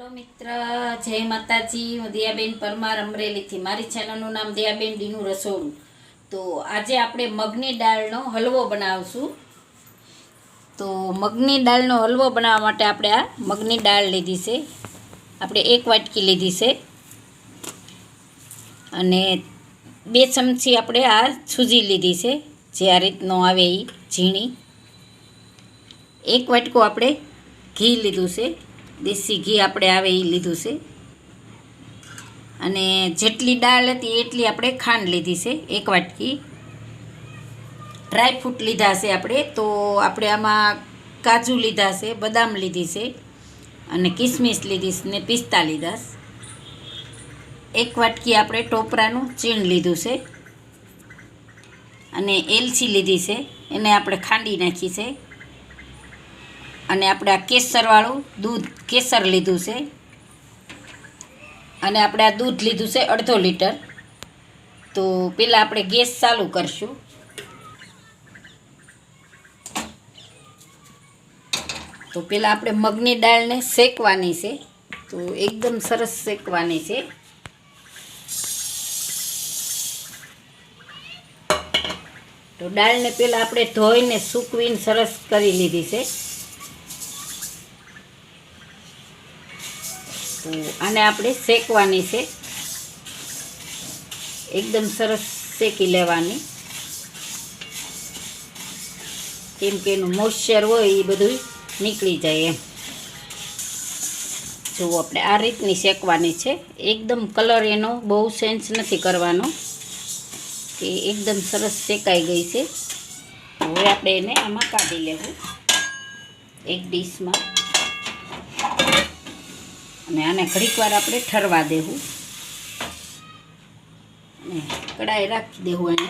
Hello મિત્ર, જય માતાજી. હું દિયાબેન પરમાર અમરેલીથી. મારી ચેનલનું નામ દિયાબેન ડીનું રસોડું. તો આજે આપણે મગની દાળનો હલવો બનાવશું. તો મગની દાળનો હલવો બનાવવા માટે આપણે આ મગની દાળ લીધી છે. આપણે એક વાટકી લીધી છે. અને બે ચમચી આપણે આ સૂજી લીધી છે. જે આ રીતનો આવે એ ઝીણી. એક વાટકો આપણે ઘી લીધું છે. દેશી ઘી આપણે આવે એ લીધું છે. અને જેટલી દાળ હતી એટલી આપણે ખાંડ લીધી છે, એક વાટકી. ડ્રાયફ્રૂટ લીધા છે આપણે, તો આપણે આમાં કાજુ લીધા છે, બદામ લીધી છે, અને કિસમિસ લીધી છે ને પિસ્તા લીધા એક વાટકી આપણે ટોપરાનું ચીણ લીધું છે. અને એલચી લીધી છે, એને આપણે ખાંડી નાખી છે. અને આપણે આ કેસરવાળું દૂધ, કેસર લીધું છે. અને આપણે આ દૂધ લીધું છે અડધો લીટર. તો પહેલાં આપણે ગેસ ચાલુ કરશું. તો પહેલાં આપણે મગની દાળને શેકવાની છે. તો એકદમ સરસ શેકવાની છે. તો દાળને પહેલાં આપણે ધોઈને સૂકવીને સરસ કરી લીધી છે. તો આને આપણે શેકવાની છે. એકદમ સરસ શેકી લેવાની. કેમ કે એનું મોઇશ્ચર હોય એ બધું નીકળી જાય એમ. જુઓ આપણે આ રીતની શેકવાની છે. એકદમ કલર એનો બહુ સેન્સ નથી કરવાનો. કે એકદમ સરસ શેકાઈ ગઈ છે. હવે આપણે એને આમાં કાઢી લેવું. એક ડીશમાં અને આને ઘડીક વાર આપણે ઠરવા દેવું. અને કડાઈ રાખી દેવું એને.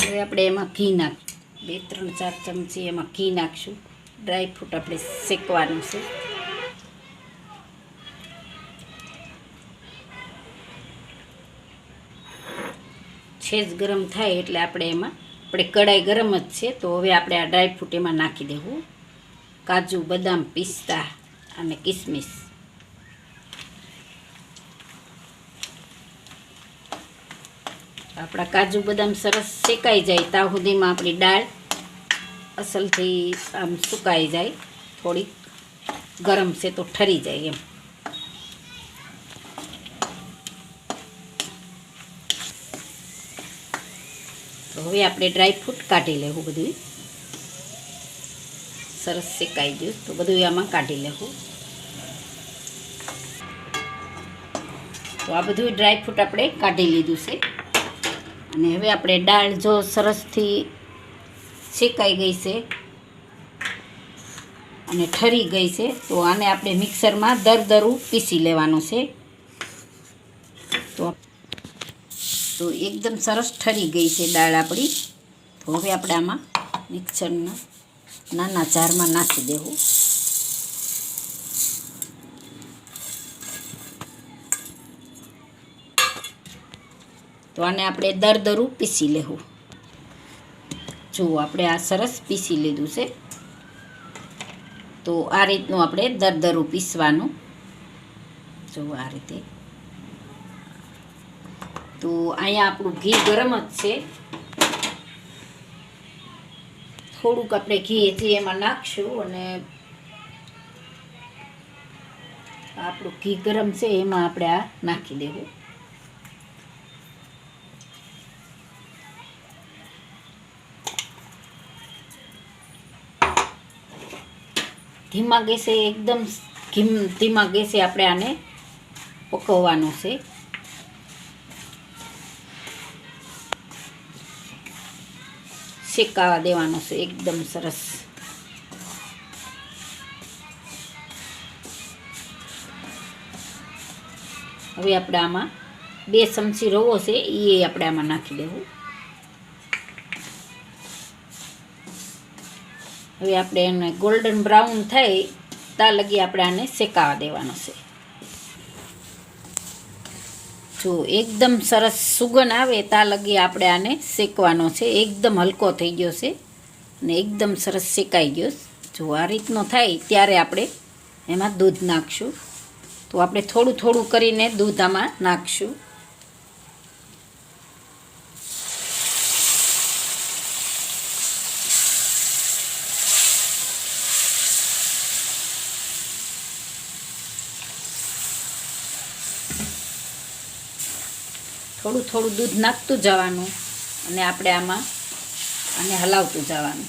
હવે આપણે એમાં ઘી નાખ, બે ત્રણ ચાર ચમચી એમાં ઘી નાખશું. ડ્રાયફ્રૂટ આપણે શેકવાનું છે. છેજ ગરમ થાય એટલે આપણે એમાં, આપણે કડાઈ ગરમ જ છે, તો હવે આપણે આ ડ્રાયફ્રૂટ એમાં નાખી દેવું. કાજુ, બદામ, પિસ્તા અને કિસમિસ. આપણા કાજુ, બદામ સરસ શેકાઈ જાય. ત્યાં સુધીમાં આપણી દાળ અસલથી આમ સુકાઈ જાય. થોડીક ગરમ છે તો ઠરી જાય એમ. તો હવે આપણે ડ્રાયફ્રૂટ કાઢી લેવું બધું. સરસ શેકાઈ ગયું. તો બધું આમાં કાઢી લેવું. તો આ બધું ડ્રાય ફ્રૂટ આપણે કાઢી લીધું છે. અને હવે આપણે દાળ જો સરસથી શેકાઈ ગઈ છે અને ઠરી ગઈ છે, તો આને આપણે મિક્સરમાં દરદરું પીસી લેવાનું છે. તો તો એકદમ સરસ ઠરી ગઈ છે દાળ આપણી. તો હવે આપણે આમાં મિક્સરના નાના જારમાં નાખી દેવું. તો આને આપણે દરદરું પીસી લેવું. જુઓ આપણે આ સરસ પીસી લીધું છે, તો આ રીતનું આપણે દરદરું પીસવાનું. જુઓ આ રીતે. તો અહીંયા આપણું ઘી ગરમ જ છે. થોડુંક આપણે ઘી હજી એમાં નાખશું અને આપણું ઘી ગરમ છે એમાં આપણે આ નાખી દેવું. ધીમા ગેસે એકદમ ધીમા ગેસે આપણે આને પકવવાનું છે. શેકાવા દેવાનો છે એકદમ સરસ હવે આપણે આમાં બે ચમચી રવો છે એ આપણે આમાં નાખી દેવું હવે આપણે એને ગોલ્ડન બ્રાઉન થાય ત્યાં લગી આપણે આને શેકાવા દેવાનો છે જો એકદમ સરસ સુગંધ આવે તા લગી આપણે આને શેકવાનો છે. એકદમ હલકો થઈ ગયો છે અને એકદમ સરસ શેકાઈ ગયો જો આ રીતનો થાય ત્યારે આપણે એમાં દૂધ નાખશું. તો આપણે થોડું થોડું કરીને દૂધ આમાં નાખશું. થોડું થોડું દૂધ નાખતું જવાનું અને આપણે આમાં અને હલાવતું જવાનું.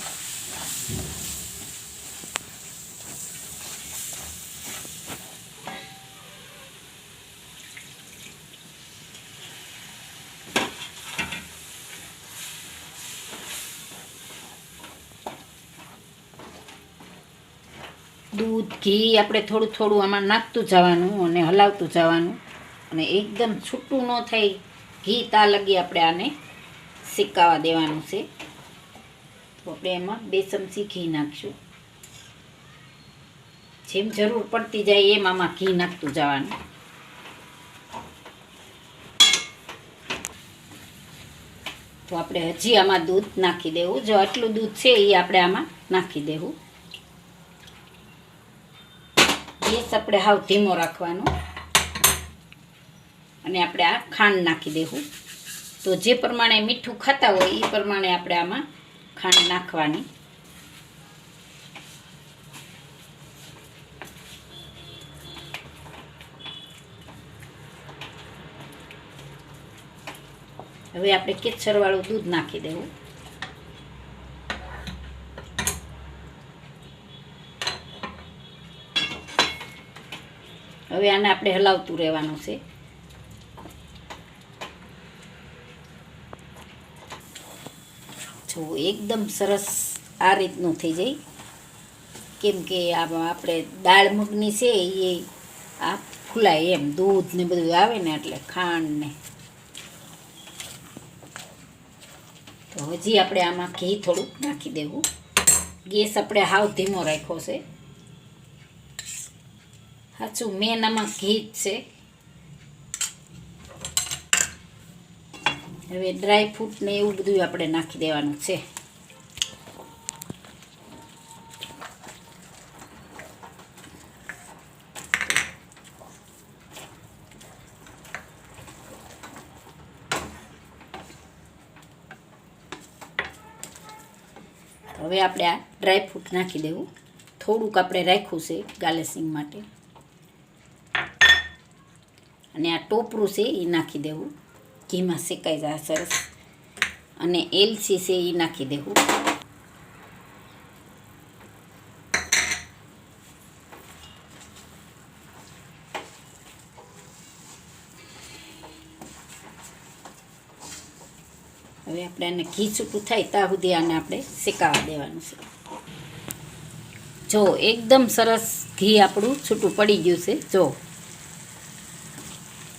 દૂધ, ઘી આપણે થોડું થોડું આમાં નાખતું જવાનું અને હલાવતું જવાનું અને એકદમ છૂટું ન થાય ઘી તા લગી આપણે આને શેકાવા દેવાનું છે. તો આપણે એમાં બે ચમચી ઘી નાખશું. જેમ જરૂર પડતી જાય એમ આમાં ઘી નાખતું જવાનું. તો આપણે હજી આમાં દૂધ નાખી દેવું. જો આટલું દૂધ છે એ આપણે આમાં નાખી દેવું. ગેસ આપણે હાવ ધીમો રાખવાનો. અને આપણે આ ખાંડ નાખી દેવું. તો જે પ્રમાણે મીઠું ખાતા હોય એ પ્રમાણે આપણે આમાં ખાંડ નાખવાની. હવે આપણે કેસરવાળું દૂધ નાખી દેવું. હવે આને આપણે હલાવતું રહેવાનું છે. જો એકદમ સરસ આ રીતનું થઈ જાય. કેમ કે આમાં આપણે દાળ મગની છે એ આ ફૂલાય એમ. દૂધ ને બધું આવે ને એટલે ખાંડ ને. તો હજી આપણે આમાં ઘી થોડુંક નાખી દેવું. ગેસ આપણે હાવ ધીમો રાખ્યો છે. સાચું, મેન આમાં ઘી જ છે. હવે ડ્રાય ફ્રૂટ ને એવું બધું આપણે નાખી દેવાનું છે. હવે આપણે આ ડ્રાય ફ્રૂટ નાખી દેવું. થોડુંક આપણે રાખ્યું છે ગાર્લિશિંગ માટે. અને આ ટોપરું છે એ નાખી દેવું. ઘીમાં શેકાઈ જાય સરસ. અને એલસી છે એ નાખી દેવું હવે આપણે આને ઘી છૂટું થાય ત્યાં સુધી આને આપણે શેકાવા દેવાનું છે. જો, એકદમ સરસ ઘી આપણું છૂટું પડી ગયું છે. જો.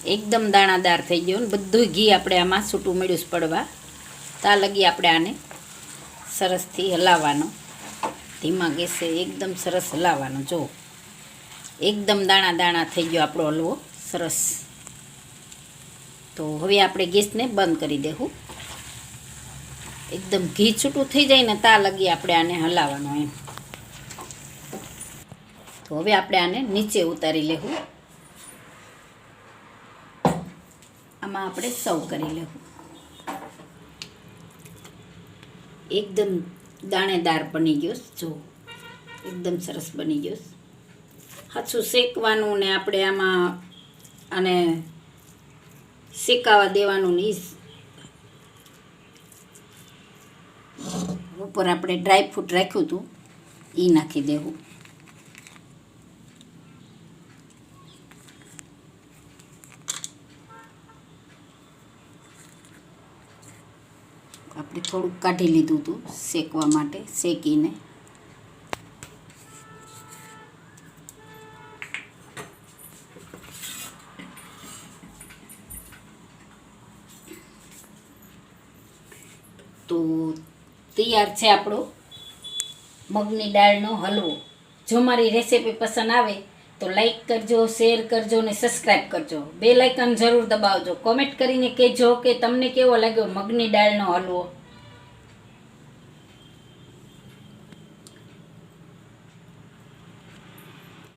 એકદમ દાણાદાર થઈ ગયો ને બધું ઘી આપણે આમાં છૂટું મળ્યું પડવા. તા લગી આપણે આને સરસથી હલાવવાનો. ધીમા ગેસે એકદમ સરસ હલાવવાનો, જો. એકદમ દાણા દાણા થઈ ગયો આપણો હલવો, સરસ. તો હવે આપણે ગેસને બંધ કરી દેવું એકદમ ઘી છૂટું થઈ જાય ને તા લગી આપણે આને હલાવવાનો એમ. તો હવે આપણે આને નીચે ઉતારી લેવું આમાં આપણે સર્વ કરી લેવું. એકદમ દાણેદાર બની ગયો જો, એકદમ સરસ બની ગયો હાથું શેકવાનું ને આપણે આમાં આને શેકાવા દેવાનું ને ઉપર આપણે ડ્રાયફ્રૂટ રાખ્યું હતું એ નાખી દેવું. આપણે થોડુંક કાઢી લીધું હતું શેકવા માટે, શેકીને. તો તૈયાર છે આપણો મગની દાળનો હલવો. જો મારી રેસીપી પસંદ આવે તો લાઈક કરજો શેર કરજો ને સબસ્ક્રાઈબ કરજો. બે લાઇકન જરૂર દબાવજો. કોમેન્ટ કરીને કહેજો કે તમને કેવો લાગ્યો મગની દાળનો હલવો.